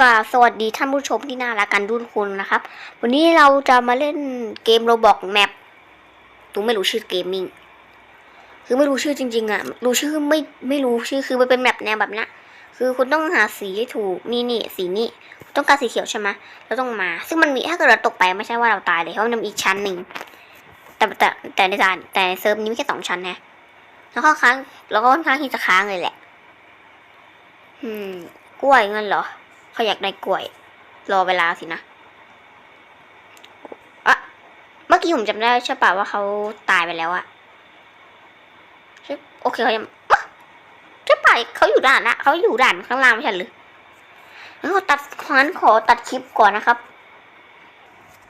กราบสวัสดีท่านผู้ชมที่น่ารักกันทุกคนนะครับ วันนี้เราจะมาเล่นเกมโรบอกแมปตูไม่รู้ชื่อเกมมิ่งคือไม่รู้ชื่อจริง ๆอะรู้ชื่อไม่ไม่รู้ชื่อคือมันเป็นแมปแนวแบบนี้คือคุณต้องหาสีให้ถูกนี่นี่สีนี้ต้องการสีเขียวใช่ไหมเราต้องมา ซึ่งมันมีถ้าเกิดเราตกไปไม่ใช่ว่าเราตายเลยเพราะมันมีอีกชั้นหนึ่งแต่แต่แต่ในด่านแต่ในเซิร์ฟนี้มีแค่สองชั้นนะแล้วก็ค้างแล้วก็ค่อนข้างที่จะค้างเลยแหละ อืม กล้วยเงั้นเหรอ เขาอยากได้กล้วย รอเวลาสินะอะเมื่อกี้ผมจำได้ใช่ป่ะว่าเขาตายไปแล้วอะโอเคเขายังใช่ป่ะเขาอยู่ด่านนะเขาอยู่ด่านข้างล่างไม่ใช่หรืองั้นขอตัดงั้นขอตัดคลิปก่อนนะครับ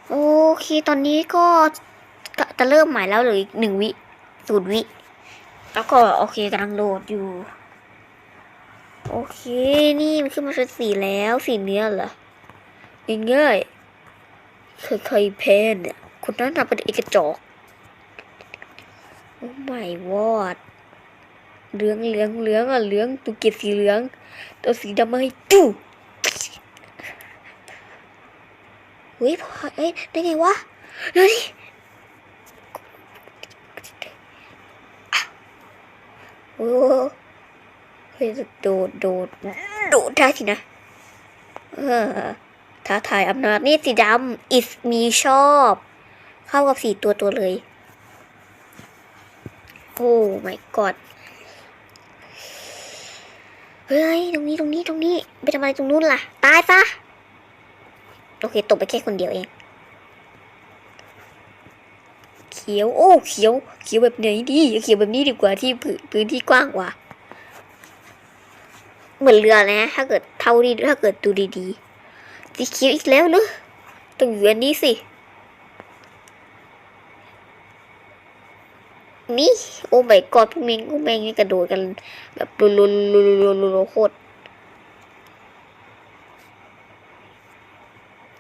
โอเคตอนนี้ก็จะเริ่มใหม่แล้วเลืออีกหนึ่งวิศูนย์วิ แล้วก็โอเคกำลังโหลดอยู่ โอเค นี่มันขึ้นมาเป็นสีแล้ว สีเนี้ยเหรอง่ายๆเคยเคยแพ้เนี่ย คนนั้นน่ะเป็นเอกจอก โอ้ไม่วอดเหลืองเหลืองเหลืองอะเหลืองตุกเกียสีเหลือง ตัวสีดำมาให้จู้เฮ้ยพอเอ้ยได้ไงวะเดี๋ยวดิโอ้ ฮ้ยโดดโดดโดดได้สินะ เออท้าทายอำนาจนี่สีดำ is มีชอบ เข้ากับสีตัวตัวเลย โอ้ my god เฮ้ย ตรงนี้ตรงนี้ตรงนี้ไปทำอะไรตรงนู้นล่ะ ตายซะโอเคตกไปแค่คนเดียวเอง เขียว โอ้ เขียว เขียวแบบไหนดี เขียวแบบนี้ดีกว่าที่พื้นที่กว้างกว่า เหมือนเรือเลยนะ ถ้าเกิดเท่าดีถ้าเกิดดูดีๆสีเขียวอีกแล้วเนอะต้องอยู่อันนี้สิ นี่โอ้ไม่กอดพวกเมงพวกเมงนี่กระโดดกันแบบรุนรุนรุนรุนรุนโคตร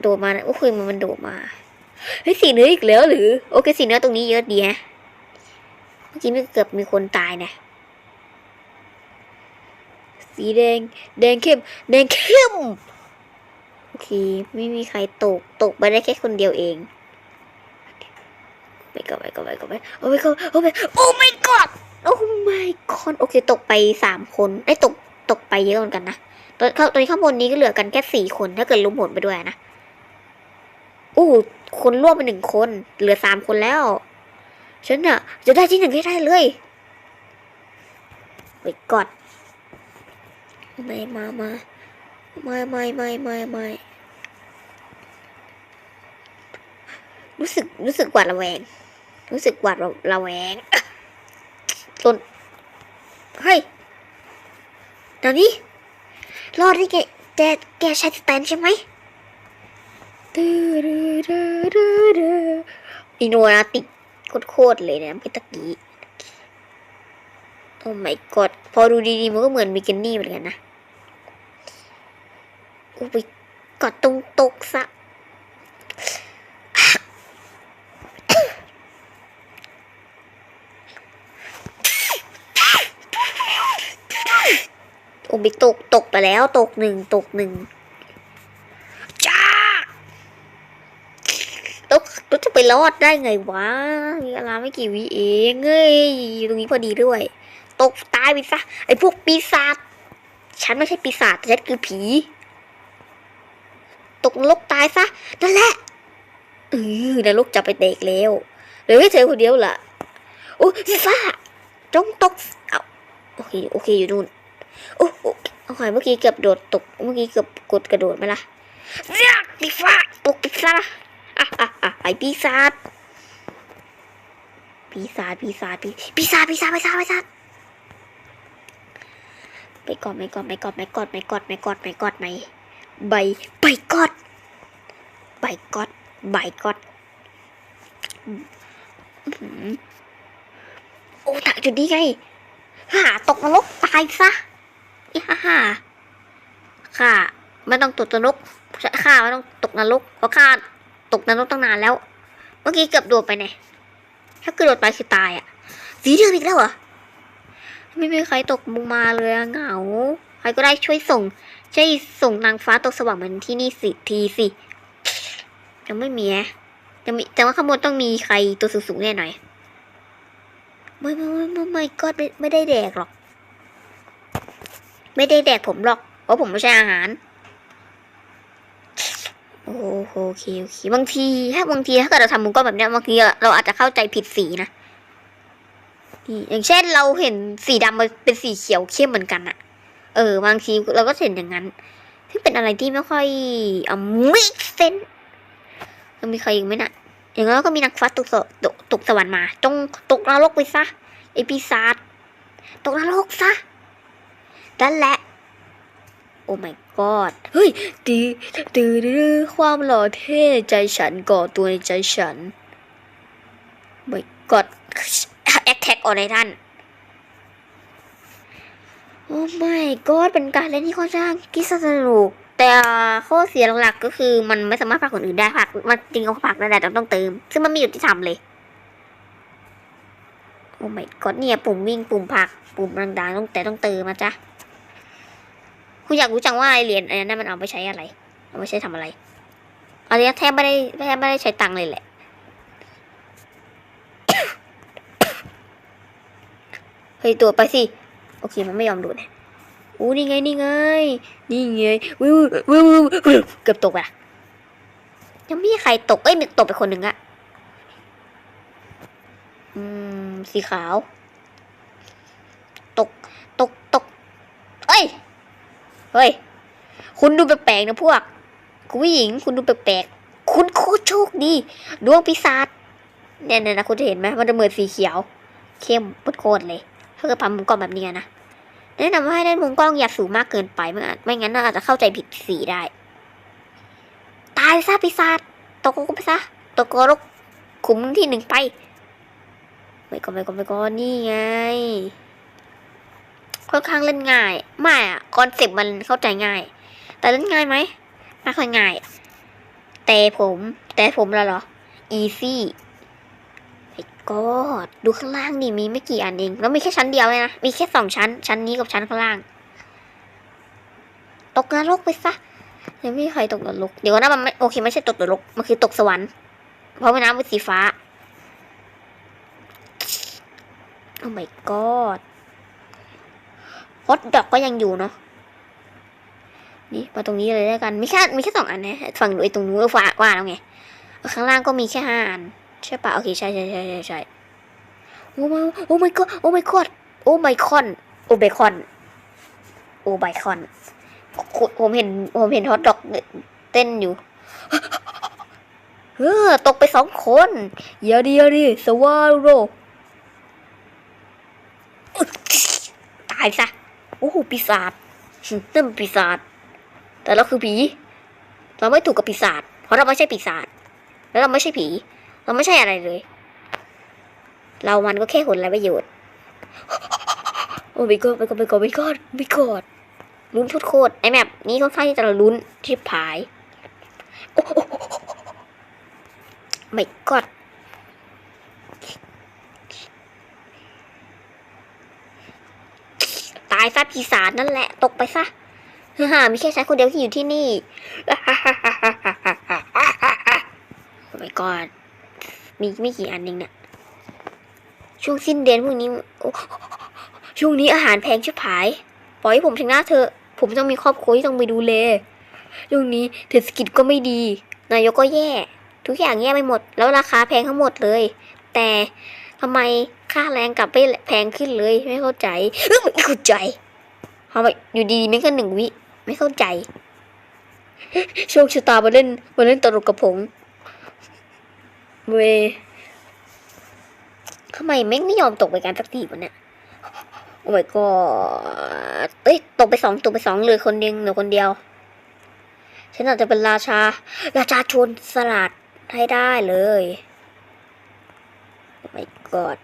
โดดมาโอ้ยมันมันโดดมาเฮ้ยสีเนื้ออีกแล้วหรือ โอเคสีเนื้อตรงนี้เยอะดีฮะเมื่อกี้มันเกือบมีคนตายนะ สีแดง แดงเข้ม แดงเข้ม โอเค ไม่มีใครตก ตกไปได้แค่คนเดียวเอง ไปก่อนไปก่อนไปก่อนไปโอ้ไม่ก่อนโอ้ไม่โอ้ไม่ก่อนโอ้ไม่ก่อนโอเค ตกไปสามคนไอ้ตก ตกไปเยอะเหมือนกันนะตอนตอนนี้ข้างบนนี้ก็เหลือกันแค่สี่คน ถ้าเกิดล้มหมดไปด้วยนะอู้คนร่วมไปหนึ่งคน เหลือสามคนแล้ว ฉันอะจะได้ที่หนึ่งให้ได้เลยไปก่อน ไม่มามาไม่ไม่ไม่ไม่ไม่รู้สึกรู้สึกหวาดระแวง รู้สึกหวาดระแวงจนเฮ้ยเดี๋ยวนี้รอดที่แกแกแกใช้สแตนใช่ไหมตื้อดื้อดื้อดื้อดื้ออินโนนาติกโคตรเลยนะเมื่อตะกี้โอ้ my god พอดูดีๆมันก็เหมือนมิกกินี่เหมือนกันนะ อุยกอดตรงตกซะโอ้ยตกตกไปแล้วตกหนึ่งตกหนึ่งจ้าตกตกจะไปรอดได้ไงวะมีเวลาไม่กี่วิเองเอ้ยอยู่ตรงนี้พอดีด้วย ตกตายไปซะไอ้พวกปีศาจฉันไม่ใช่ปีศาจแต่ฉันคือผี ตกนรกตายซะนั่นแหละเออนรกจะไปเตกแล้วเหลือแค่เธอคนเดียวล่ะโอ้ยฟ้าจงตกเอาโอเคโอเคอยู่นู่นโอ้โอ้โอเคเมื่อกี้เกือบโดดตกเมื่อกี้เกือบกดกระโดดไหมล่ะเรียกปีฟ้าตกปีศาจอะอะอะไอปีศาจปีศาจปีศาจปีปีศาจปีศาจปีศาจปีศาจไปกอนไปกอนไปกอนไปกอนไปกอนไปกอนไปกอนไป ใบใบกอดใบกอดใบกอดอื้อหือโอ้ถักจุดนี้ไงหาตกนรกตายซะอีฮ่าฮ่าข้าไม่ต้องตกนรกข้าไม่ต้องตกนรกเพราะข้าตกนรกตั้งนานแล้ว เมื่อกี้เกือบโดดไปเนี่ยถ้าเกิดโดดไปคือตายอะ สีเดือดอีกแล้วเหรอไม่มีใครตกมุงมาเลยอะเหงา ใครก็ได้ช่วยส่ง ใช่ส่งนางฟ้าตกสว่างมันที่นี่สิทีสิยังไม่มีนะจะมีแต่ว่าข้างบนต้องมีใครตัวสูงๆแน่หน่อยไม่ไม่ไม่ไม่ไม่ก็ไม่ได้แดกหรอก ไม่ได้แดกผมหรอกเพราะผมไม่ใช่อาหารโอ้โหโอเคโอเคบางทีถ้าบางทีถ้าเกิดเราทำมุมกล้องแบบนี้บางทีเราอาจจะเข้าใจผิดสีนะอย่างเช่นเราเห็นสีดำมันเป็นสีเขียวเข้มเหมือนกันอะ เออบางทีเราก็เห็นอย่างนั้นซึ่งเป็นอะไรที่ไม่ค่อยอ่าไม่เซนยังมีใครอีกไหมนะ่ะ อย่างนั้นก็มีนักฟ้าตกตกตกสวรรค์มา จงตกนรกไปซะไอปีศาจตกนรกซะนั่นแหละ โอ้ my god เฮ้ยตีตีดื้อความหล่อเท่ใจฉันก่อตัวในใจฉัน my god attack on ในไลท่าน โอ้ my god เป็นการเล่นที่ค่อนข้างกิสนุก แต่ข้อเสียหลักๆก็คือมันไม่สามารถผลักคนอื่นได้ผลักมันจริงเขาผลักได้แต่ต้องเติม ซึ่งมันไม่อยู่ที่ทำเลย โอ้ my god เนี่ยปุ่มวิ่งปุ่มผลัก ปุ่มต่างๆต้องแต่ต้องเติมนะจ๊ะคุณอยากรู้จังว่าไอเหรียญอันนั้นมันเอาไปใช้อะไร เอาไปใช้ทำอะไรอันนี้แทบไม่ได้แทบไม่ได้ใช้ตังค์เลยแหละเฮ้ยตัวไปสิ โอเคมันไม่ยอมดูดโอ้นี่ไงนี่ไงนี่ไงวิววิววิวเกือบตกอะยังไม่มีใครตกเอ้ยมีตกไปคนหนึ่งอะอืมสีขาว ตกตกตกเอ้ยเฮ้ยคุณดูแปลกๆนะพวก คุณผู้หญิงคุณดูแปลกๆคุณโคตรโชคดีดวงปีศาจเนี่ยเนี่ยนะคุณจะเห็นไหมมันจะเหมือนสีเขียว เข้มโคตรเลย ถ้าเกิดทำมุมกล้องแบบนี้นะแนะนำว่าให้ได้มุมกล้องอย่าสูงมากเกินไปไม่ไม่งั้นเราจะเข้าใจผิดสีได้ ตายซะปีศาจตกลงไปซะตกกรกขุมที่หนึ่งไปไม่ก็ไม่ก็ไม่ก็นี่ไงค่อนข้างเล่นง่ายไม่อะคอนเซ็ปต์มันเข้าใจง่าย แต่เล่นง่ายไหมไม่ค่อยง่าย แต่ผม แต่ผมแล้วเหรอ easy ไอ้ กอดดูข้างล่างนี่มีไม่กี่อันเอง แล้วมีแค่ชั้นเดียวเลยนะ มีแค่สองชั้น ชั้นนี้กับชั้นข้างล่าง ตกนรกไปซะยังไม่มีใครตกนรก เดี๋ยวนะมันไม่โอเคไม่ใช่ตกนรก มันคือตกสวรรค์ เพราะว่าน้ำเป็นสีฟ้า โอ้ my god ฮอตดอกก็ยังอยู่เนาะ นี่มาตรงนี้เลยแล้วกัน มีแค่มีแค่สองอันนะ ฝั่งไอ้ตรงนู้นฟ้าว่าแล้วไง ข้างล่างก็มีแค่ห้าอัน ใช่ปะโอเคใช่ใช่ใช่ใช่ใช่โอ้มาโอ้ my god โอ้ my god โอ้ my con โอ้เบคอน โอ้ไบคอน ผมเห็นผมเห็นฮอตดอกเต้นอยู่เออตกไปสองคนเดี๋ยวดีเดี๋ยดีสวาโรตายซะโอ้โหปีศาจนั่นมันปีศาจแต่เราคือผี เราไม่ถูกกับปีศาจเพราะเราไม่ใช่ปีศาจแล้วเราไม่ใช่ผี เราไม่ใช่อะไรเลย เรามันก็แค่ผลไรประโยชน์ โอ้ไม่กอดไม่กอดไม่กอดไม่กอดไม่กอดลุ้นโคตรๆไอแมปนี้ค่อนข้างที่จะลุ้นชิบหายโอ้โหไม่กอดตายซะปีศาจนั่นแหละ ตกไปซะฮ่ามีแค่ฉันคนเดียวที่อยู่ที่นี่ โอ้ my god มีไม่กี่อันเองเนี่ยช่วงสิ้นเดือนพวกนี้ช่วงนี้อาหารแพงชิบหาย ปล่อยให้ผมชนะเถอผมต้องมีครอบครัวที่ต้องไปดูแลช่วงนี้เศรษฐกิจก็ไม่ดี นายกก็แย่ ทุกอย่างแย่ไปหมด แล้วราคาแพงทั้งหมดเลย แต่ทำไมค่าแรงกลับไม่แพงขึ้นเลย ไม่เข้าใจเอ้ยไม่เข้าใจทำไมอยู่ดีๆไม่ก็หนึ่งวิ ไม่เข้าใจ โชคชะตามาเล่นมาเล่นตลกกับผม เวทำไมแม่งไม่ยอมตกไปกันสักทีวะเนี่ย โอ้ my god เอ้ย ตกไปสองตกไปสองเลยคนเดียวเหลือคนเดียว ฉันอาจจะเป็นราชา ราชาชนสลัดให้ได้เลย โอ้ my god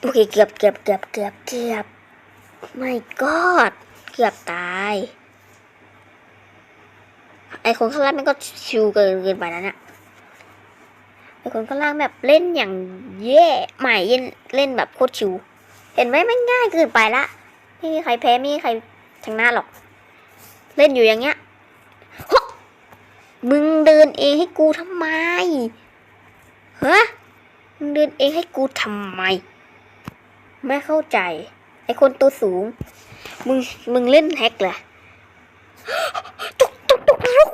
โอเคเกือบเกือบเกือบเกือบเกือบไม่กอดเกือบตาย ไอคนข้างล่างมันก็ชิวเกินเกินไปแล้วเนี่ยไอคนข้างล่างแบบเล่นอย่างแย่ใหม่เล่นเล่นแบบโคตรชิว เห็นไหมมันง่ายเกินไปละไม่มีใครแพ้ไม่มีใครชนะหรอก เล่นอยู่อย่างเงี้ยฮะมึงเดินเองให้กูทำไมฮะมึงเดินเองให้กูทำไม ไม่เข้าใจ ไอคนตัวสูง มึงมึงเล่นแฮกเหรอจุกจุกจุกนรก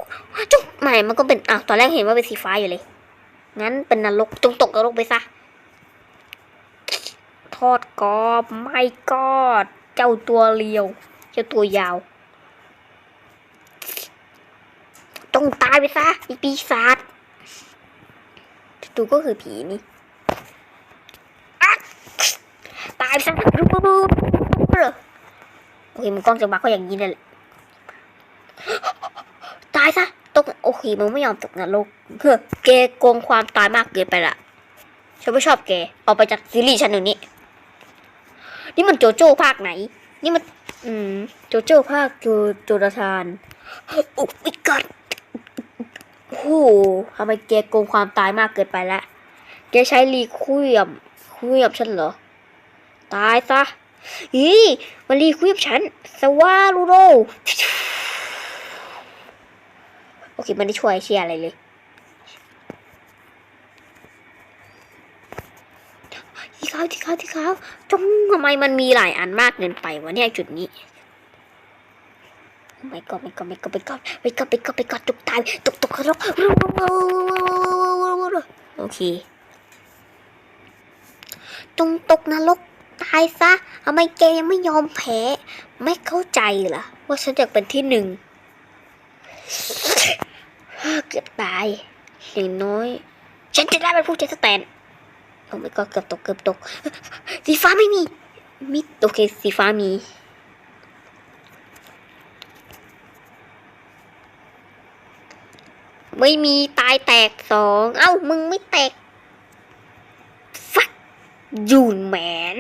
จุกไม่มันก็เป็นอ้าวตอนแรกเห็นว่าเป็นสีฟ้าอยู่เลย งั้นเป็นนรกจงตกนรกไปซะทอดกรอบไม่กอด เจ้าตัวเลียว เจ้าตัวยาว ต้องตายไปซะอีปีศาจตูก็คือผีนี่ตายไปซะโอเคมันกล้องจะบักก็อย่างนี้นั่นแหละตายซะ เคมึงไม่ยอมตกนรกเฮ้อแกโกงความตายมากเกินไปละฉันไม่ชอบแกออกไปจากซีรีส์ฉันเดี๋ยวนี้ นี่มันโจโจ้ภาคไหน นี่มัน อืม โจโจ้ภาคโจโจนาธาน โอ้ยกัดโอ้โหทำไมแกโกงความตายมากเกินไปล้วแกใช้รีคุยมคุยมฉันเหรอ ตายซะอีมันรีคุยมฉัน สวาลูโร อเคมันได้ช่วยเชียร์อะไรเลยที่เขาที่เขาที่เขาจงทำไมมันมีหลายอันมากเกินไปวะเนี่ยจุดนี้ไม่ก็ไม่ก็ไม่ก็ไม่ก็ไม่ก็ไม่ก็ไม่ก็ตกตายตกตุกรกโอเคจงตกนรกตายซะทำไมแกยังไม่ยอมแพ้ ไม่เข้าใจเหรอว่าฉันจะเป็นที่หนึ่ง เกือบตายอย่างน้อย ฉันจะได้เป็นผู้เจสแตนโอ้ my god เกือบตกเกือบตก สีฟ้าไม่มีมีโอเคสีฟ้ามีไม่มีตายแตกสอง เอ้า มึงไม่แตก ฟักยูนแมน